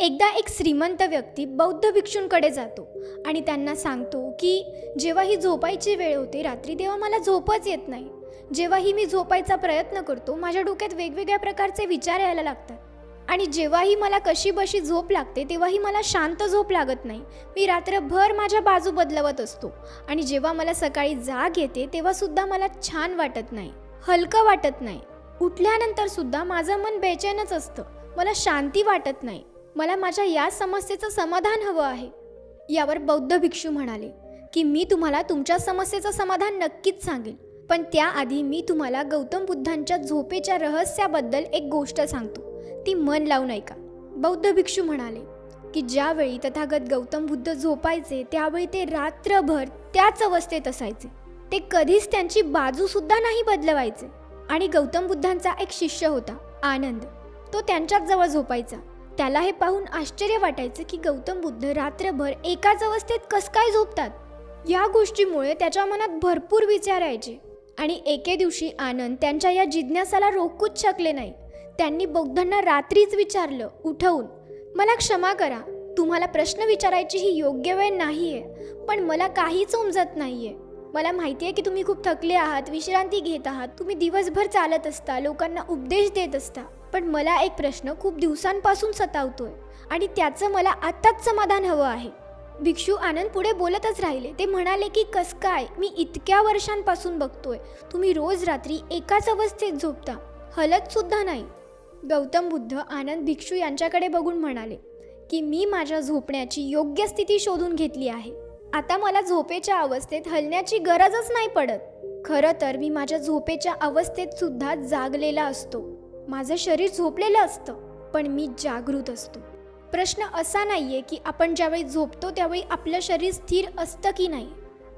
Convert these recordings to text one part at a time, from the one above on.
एकदा एक श्रीमंत व्यक्ती बौद्ध भिक्षूंकडे जातो आणि त्यांना सांगतो की जेव्हा ही झोपायची वेळ होते रात्री तेव्हा मला झोपच येत नाही. जेव्हाही मी झोपायचा प्रयत्न करतो माझ्या डोक्यात वेगवेगळ्या प्रकारचे विचार यायला लागतात. आणि जेव्हाही मला कशी बशी झोप लागते तेव्हाही मला शांत झोप लागत नाही. मी रात्रभर माझ्या बाजू बदलवत असतो. आणि जेव्हा मला सकाळी जाग येते तेव्हासुद्धा मला छान वाटत नाही हलकं वाटत नाही. उठल्यानंतरसुद्धा माझं मन बेचैनच असतं. मला शांती वाटत नाही. मला माझ्या या समस्येचं समाधान हवं आहे. यावर बौद्ध भिक्षू म्हणाले की मी तुम्हाला तुमच्या समस्येचं समाधान नक्कीच सांगेन. पण त्याआधी मी तुम्हाला गौतम बुद्धांच्या झोपेच्या रहस्याबद्दल एक गोष्ट सांगतो. ती मन लावून ऐका बौद्ध भिक्षू म्हणाले की ज्यावेळी तथागत गौतम बुद्ध झोपायचे त्यावेळी ते रात्रभर त्याच अवस्थेत असायचे. ते कधीच त्यांची बाजूसुद्धा नाही बदलवायचे. आणि गौतम बुद्धांचा एक शिष्य होता आनंद. तो त्यांच्याच जवळ झोपायचा. त्याला हे पाहून आश्चर्य वाटायचं की गौतम बुद्ध रात्रभर एकाच अवस्थेत कस काय झोपतात? या गोष्टीमुळे त्याच्या मनात भरपूर विचार यायचे. आणि एके दिवशी आनंद त्यांच्या या जिज्ञासाला रोखूच शकले नाही. त्यांनी बौद्धांना रात्रीच विचारलं उठवून मला क्षमा करा. तुम्हाला प्रश्न विचारायची ही योग्य वेळ नाही आहे पण मला काहीच उमजत नाही आहे मला माहिती आहे की तुम्ही खूप थकले आहात विश्रांती घेत आहात तुम्ही दिवसभर चालत असता लोकांना उपदेश देत असता. पण मला एक प्रश्न खूप दिवसांपासून सतावतोय आणि त्याचं मला आत्ताच समाधान हवं आहे. भिक्षू आनंद पुढे बोलतच राहिले. ते म्हणाले की कस काय? मी इतक्या वर्षांपासून बघतोय. तुम्ही रोज रात्री एकाच अवस्थेत झोपता. हलत सुद्धा नाही. गौतम बुद्ध आनंद भिक्षू यांच्याकडे बघून म्हणाले की मी माझ्या झोपण्याची योग्य स्थिती शोधून घेतली आहे. आता मला झोपेच्या अवस्थेत हलण्याची गरजच नाही पडत. खरं तर मी माझ्या झोपेच्या अवस्थेत सुद्धा जागलेला असतो. माझं शरीर झोपलेलं असतं पण मी जागृत असतो. प्रश्न असा नाही आहे की आपण ज्यावेळी झोपतो त्यावेळी आपलं शरीर स्थिर असतं की नाही.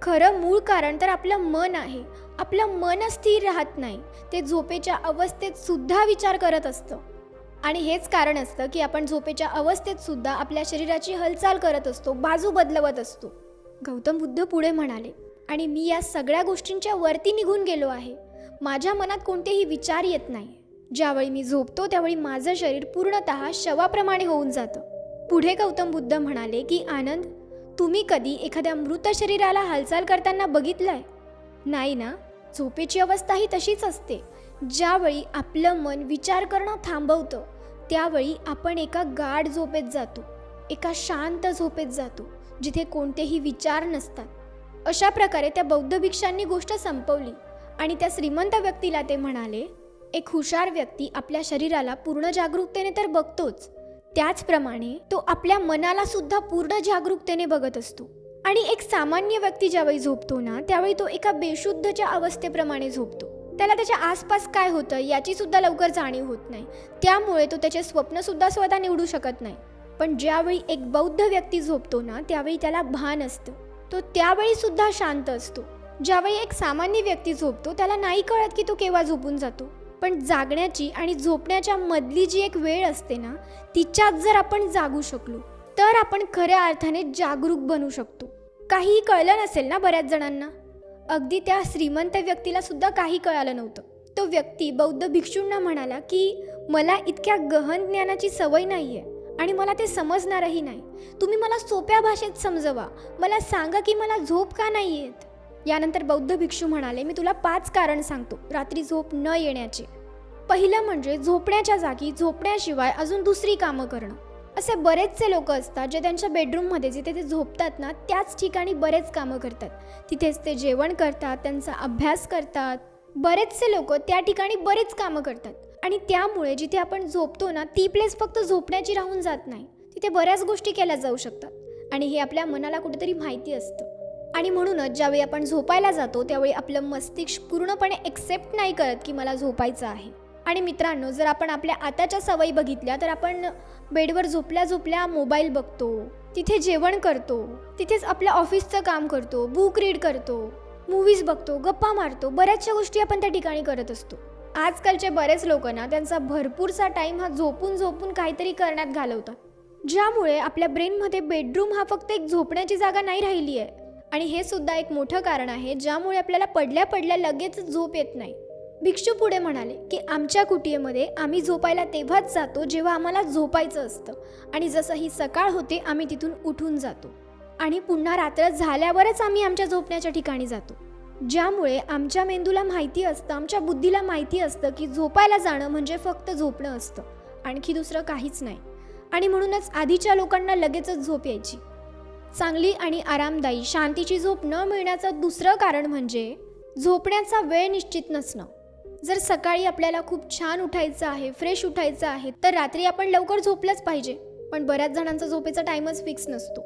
खरं मूळ कारण तर आपलं मन आहे. आपलं मन स्थिर राहत नाही. ते झोपेच्या अवस्थेत सुद्धा विचार करत असतं. आणि हेच कारण असतं की आपण झोपेच्या अवस्थेत सुद्धा आपल्या शरीराची हालचाल करत असतो बाजू बदलवत असतो. गौतम बुद्ध पुढे म्हणाले आणि मी या सगळ्या गोष्टींच्या वरती निघून गेलो आहे. माझ्या मनात कोणतेही विचार येत नाही. ज्यावेळी मी झोपतो त्यावेळी माझं शरीर पूर्णतः शवाप्रमाणे होऊन जातं. पुढे गौतम बुद्ध म्हणाले की आनंद तुम्ही कधी एखाद्या मृत शरीराला हालचाल करताना बघितलंय? नाही ना झोपेची अवस्था ही तशीच असते. ज्यावेळी आपलं मन विचार करणं थांबवतं त्यावेळी आपण एका गाढ झोपेत जातो एका शांत झोपेत जातो जिथे कोणतेही विचार नसतात. अशा प्रकारे त्या बौद्ध भिक्षांनी गोष्ट संपवली आणि त्या श्रीमंत व्यक्तीला ते म्हणाले एक हुशार व्यक्ती आपल्या शरीराला पूर्ण जागरूकतेने तर बघतोच. त्याचप्रमाणे तो आपल्या मनाला सुद्धा पूर्ण जागरूकतेने बघत असतो. आणि एक सामान्य व्यक्ती ज्यावेळी झोपतो ना त्यावेळी तो एका बेशुद्धच्या अवस्थेप्रमाणे झोपतो. त्याला त्याच्या आसपास काय होतं याची सुद्धा लवकर जाणीव होत नाही. त्यामुळे तो त्याचे स्वप्न सुद्धा स्वतः निवडू शकत नाही. पण ज्यावेळी एक बौद्ध व्यक्ती झोपतो ना त्यावेळी त्याला भान असतं. तो त्यावेळी सुद्धा शांत असतो. ज्यावेळी एक सामान्य व्यक्ती झोपतो त्याला नाही कळत की तो केव्हा झोपून जातो. पण जागण्याची आणि झोपण्याच्या मधली जी एक वेळ असते ना तिच्यात जर आपण जागू शकलो तर आपण खऱ्या अर्थाने जागरूक बनू शकतो. काहीही कळलं नसेल ना बऱ्याच जणांना? अगदी त्या श्रीमंत व्यक्तीला सुद्धा काही कळालं नव्हतं. तो व्यक्ती बौद्ध भिक्षूंना म्हणाला की मला इतक्या गहन ज्ञानाची सवय नाही आहे आणि मला ते समजणारही नाही. तुम्ही मला सोप्या भाषेत समजवा. मला सांगा की मला झोप का नाही येत यानंतर बौद्ध भिक्षू म्हणाले मी तुला पाच कारण सांगतो रात्री झोप न येण्याचे. पहिलं म्हणजे झोपण्याच्या जागी झोपण्याशिवाय अजून दुसरी कामं करणं. असे बरेचसे लोक असतात जे त्यांच्या बेडरूममध्ये जिथे ते झोपतात ना त्याच ठिकाणी बरेच कामं करतात. तिथेच ते जेवण करतात त्यांचा अभ्यास करतात. बरेचसे लोक त्या ठिकाणी बरेच कामं करतात. आणि त्यामुळे जिथे आपण झोपतो ना ती प्लेस फक्त झोपण्याची राहून जात नाही. तिथे बऱ्याच गोष्टी केल्या जाऊ शकतात. आणि हे आपल्या मनाला कुठेतरी माहिती असतं. आणि म्हणूनच ज्यावेळी आपण झोपायला जातो त्यावेळी आपलं मस्तिष्क पूर्णपणे एक्सेप्ट नाही करत की मला झोपायचं आहे. आणि मित्रांनो जर आपण आपल्या आताच्या सवयी बघितल्या तर आपण बेडवर झोपल्या झोपल्या मोबाईल बघतो तिथे जेवण करतो तिथेच आपल्या ऑफिसचं काम करतो बुक रीड करतो मूवीज बघतो गप्पा मारतो बऱ्याचशा गोष्टी आपण त्या ठिकाणी करत असतो. आजकालचे बरेच लोक ना त्यांचा भरपूरसा टाईम हा झोपून झोपून काहीतरी करण्यात घालवतात. ज्यामुळे आपल्या ब्रेनमध्ये बेडरूम हा फक्त एक झोपण्याची जागा नाही राहिली आहे. आणि हे सुद्धा एक मोठं कारण आहे ज्यामुळे आपल्याला पडल्या पडल्या लगेच झोप येत नाही. भिक्षू पुढे म्हणाले की आमच्या कुटियेमध्ये आम्ही झोपायला तेव्हाच जातो जेव्हा आम्हाला झोपायचं असतं. आणि जसं ही सकाळ होते आम्ही तिथून उठून जातो. आणि पुन्हा रात्र झाल्यावरच आम्ही आमच्या झोपण्याच्या ठिकाणी जातो. ज्यामुळे आमच्या मेंदूला माहिती असतं आमच्या बुद्धीला माहिती असतं की झोपायला जाणं म्हणजे फक्त झोपणं असतं. आणखी दुसरं काहीच नाही. आणि म्हणूनच आधीच्या लोकांना लगेचच झोप यायची. चांगली आणि आरामदायी शांतीची झोप न मिळण्याचं दुसरं कारण म्हणजे झोपण्याचा वेळ निश्चित नसणं. जर सकाळी आपल्याला खूप छान उठायचं आहे फ्रेश उठायचं आहे तर रात्री आपण लवकर झोपलंच पाहिजे. पण बऱ्याच जणांचा झोपेचा टाईमच फिक्स नसतो.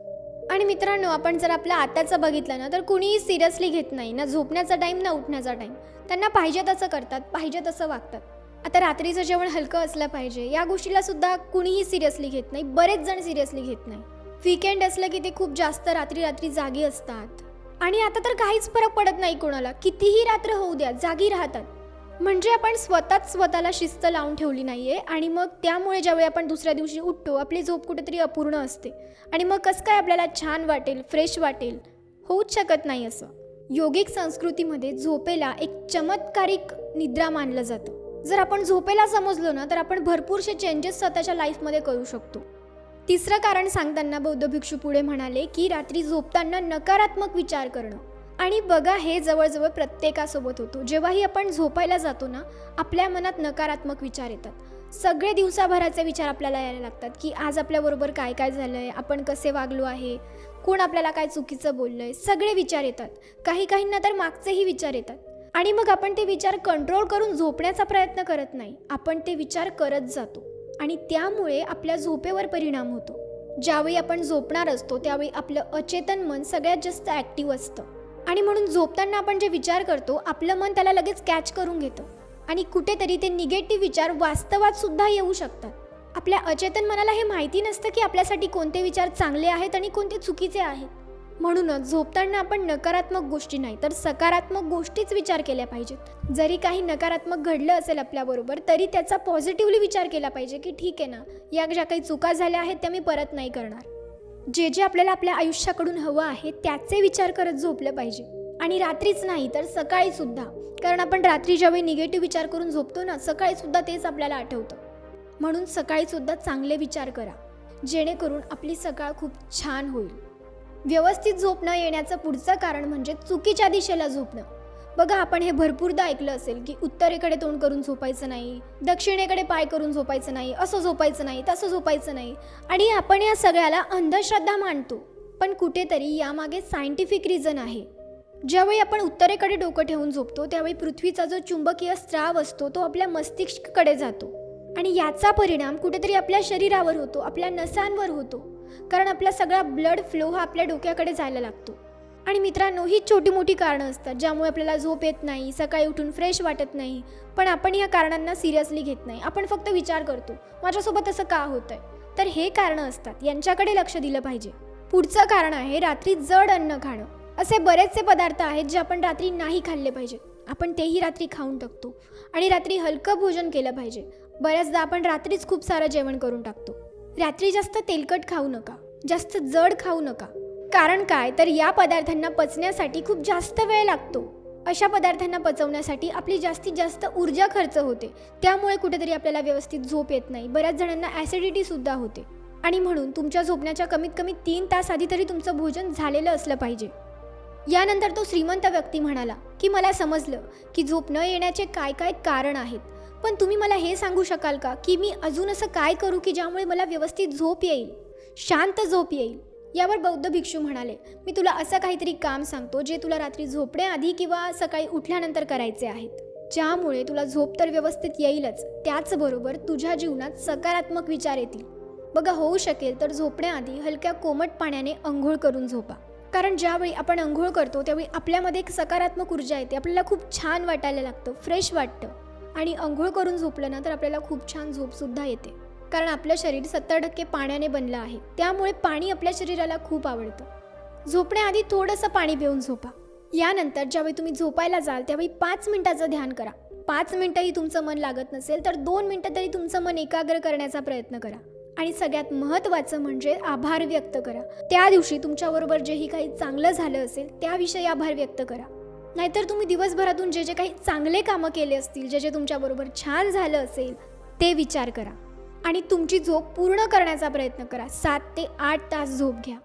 आणि मित्रांनो आपण जर आपलं आताचं बघितलं ना तर कुणीही सिरियसली घेत नाही. ना झोपण्याचा टाईम ना उठण्याचा टाईम त्यांना पाहिजे तसं करतात पाहिजे तसं वागतात. आता रात्रीचं जेवण हलकं असलं पाहिजे. या गोष्टीला सुद्धा कुणीही सिरियसली घेत नाही. बरेच जण सिरियसली घेत नाही. वीकेंड असलं की ते खूप जास्त रात्री रात्री जागी असतात. आणि आता तर काहीच फरक पडत नाही कोणाला. कितीही रात्र होऊ द्या जागी राहतात. म्हणजे आपण स्वतःच स्वतःला शिस्त लावून ठेवली नाही आहे आणि मग त्यामुळे ज्यावेळी आपण दुसऱ्या दिवशी उठतो आपली झोप कुठेतरी अपूर्ण असते. आणि मग कसं काय आपल्याला छान वाटेल फ्रेश वाटेल? होऊच शकत नाही असं. योगिक संस्कृतीमध्ये झोपेला एक चमत्कारिक निद्रा मानलं जातं. जर आपण झोपेला समजलो ना तर आपण भरपूरसे चेंजेस स्वतःच्या लाईफमध्ये करू शकतो. तिसरं कारण सांगताना बौद्ध भिक्षू पुढे म्हणाले की रात्री झोपताना नकारात्मक विचार करणं. आणि बघा हे जवळजवळ प्रत्येकासोबत होतो. जेव्हाही आपण झोपायला जातो ना आपल्या मनात नकारात्मक विचार येतात. सगळे दिवसाभराचे विचार आपल्याला यायला लागतात की आज आपल्याबरोबर काय काय झालं आहे आपण कसे वागलो आहे? कोण आपल्याला काय चुकीचं बोललं आहे सगळे विचार येतात. काही काहींना तर मागचेही विचार येतात. आणि मग आपण ते विचार कंट्रोल करून झोपण्याचा प्रयत्न करत नाही. आपण ते विचार करत जातो. आणि त्यामुळे आपल्या झोपेवर परिणाम होतो. ज्यावेळी आपण झोपणार असतो त्यावेळी आपलं अचेतन मन सगळ्यात जास्त ॲक्टिव्ह असतं. आणि म्हणून झोपताना आपण जे विचार करतो आपलं मन त्याला लगेच कॅच करून घेतं. आणि कुठेतरी ते निगेटिव्ह विचार वास्तवात सुद्धा येऊ शकतात. आपल्या अचेतन मनाला हे माहिती नसतं की आपल्यासाठी कोणते विचार चांगले आहेत आणि कोणते चुकीचे आहेत. म्हणूनच झोपताना आपण नकारात्मक गोष्टी नाही तर सकारात्मक गोष्टीच विचार केल्या पाहिजेत. जरी काही नकारात्मक घडलं असेल आपल्याबरोबर तरी त्याचा पॉझिटिव्हली विचार केला पाहिजे की ठीक आहे ना या ज्या काही चुका झाल्या आहेत त्या मी परत नाही करणार. जे जे आपल्याला आपल्या आयुष्याकडून हवं आहे त्याचे विचार करत झोपलं पाहिजे. आणि रात्रीच नाही तर सकाळी सुद्धा. कारण आपण रात्री ज्यावेळी निगेटिव्ह विचार करून झोपतो ना सकाळी सुद्धा तेच आपल्याला आठवतं. म्हणून सकाळी सुद्धा चांगले विचार करा. जेणेकरून आपली सकाळ खूप छान होईल. व्यवस्थित झोप न येण्याचं पुढचं कारण म्हणजे चुकीच्या दिशेला झोपणं. बघा आपण हे भरपूरदा ऐकलं असेल की उत्तरेकडे तोंड करून झोपायचं नाही दक्षिणेकडे पाय करून झोपायचं नाही असं झोपायचं नाही तसं झोपायचं नाही. आणि आपण या सगळ्याला अंधश्रद्धा मानतो. पण कुठेतरी यामागे सायंटिफिक रिझन आहे. ज्यावेळी आपण उत्तरेकडे डोकं ठेवून झोपतो त्यावेळी पृथ्वीचा जो चुंबकीय स्त्राव असतो तो आपल्या मस्तिष्ककडे जातो. आणि याचा परिणाम कुठेतरी आपल्या शरीरावर होतो आपल्या नसांवर होतो. कारण आपला सगळा ब्लड फ्लो हा आपल्या डोक्याकडे जायला लागतो. आणि मित्रांनो ही छोटी मोठी कारणं असतात ज्यामुळे आपल्याला झोप येत नाही सकाळी उठून फ्रेश वाटत नाही. पण आपण या कारणांना सिरियसली घेत नाही. आपण फक्त विचार करतो माझ्यासोबत असं का होतंय? तर हे कारणं असतात. यांच्याकडे लक्ष दिलं पाहिजे. पुढचं कारण आहे रात्री जड अन्न खाणं. असे बरेचसे पदार्थ आहेत जे आपण रात्री नाही खाल्ले पाहिजे. आपण तेही रात्री खाऊन टाकतो. आणि रात्री हलकं भोजन केलं पाहिजे. बऱ्याचदा आपण रात्रीच खूप सारं जेवण करून टाकतो. रात्री जास्त तेलकट खाऊ नका जास्त जड खाऊ नका. कारण काय? तर या पदार्थांना पचण्यासाठी खूप जास्त वेळ लागतो. अशा पदार्थांना पचवण्यासाठी आपली जास्तीत जास्त ऊर्जा खर्च होते. त्यामुळे कुठेतरी आपल्याला व्यवस्थित झोप येत नाही. बऱ्याच जणांना ॲसिडिटीसुद्धा होते. आणि म्हणून तुमच्या झोपण्याच्या कमीत कमी तीन तास आधी तरी तुमचं भोजन झालेलं असलं पाहिजे. यानंतर तो श्रीमंत व्यक्ती म्हणाला की मला समजलं की झोप न येण्याचे काय काय कारण आहेत. पण तुम्ही मला हे सांगू शकाल का की मी अजून असं काय करू की ज्यामुळे मला व्यवस्थित झोप येईल शांत झोप येईल? यावर बौद्ध भिक्षू म्हणाले मी तुला असं काहीतरी काम सांगतो जे तुला रात्री झोपण्याआधी किंवा सकाळी उठल्यानंतर करायचे आहेत. ज्यामुळे तुला झोप तर व्यवस्थित येईलच त्याचबरोबर तुझ्या जीवनात सकारात्मक विचार येतील. बघा होऊ शकेल तर झोपण्याआधी हलक्या कोमट पाण्याने अंघोळ करून झोपा. कारण ज्यावेळी आपण अंघोळ करतो त्यावेळी आपल्यामध्ये एक सकारात्मक ऊर्जा येते आपल्याला खूप छान वाटायला लागतं फ्रेश वाटतं. आणि अंघोळ करून झोपलं ना तर आपल्याला खूप छान झोपसुद्धा येते. कारण आपलं शरीर सत्तर टक्के पाण्याने बनलं आहे. त्यामुळे पाणी आपल्या शरीराला खूप आवडतं. झोपण्याआधी थोडंसं पाणी पिऊन झोपा. यानंतर ज्यावेळी तुम्ही झोपायला जाल त्यावेळी पाच मिनिटाचं ध्यान करा. पाच मिनिटंही तुमचं मन लागत नसेल तर दोन मिनटं तरी तुमचं मन एकाग्र करण्याचा प्रयत्न करा. आणि सगळ्यात महत्त्वाचं म्हणजे आभार व्यक्त करा. त्या दिवशी तुमच्याबरोबर जेही काही चांगलं झालं असेल त्याविषयी आभार व्यक्त करा. नाहीतर तुम्ही दिवसभरातून जे जे काही चांगले कामं केले असतील जे जे तुमच्याबरोबर छान झालं असेल ते विचार करा. आणि तुमची झोप पूर्ण करण्याचा प्रयत्न करा. सात ते आठ तास झोप घ्या.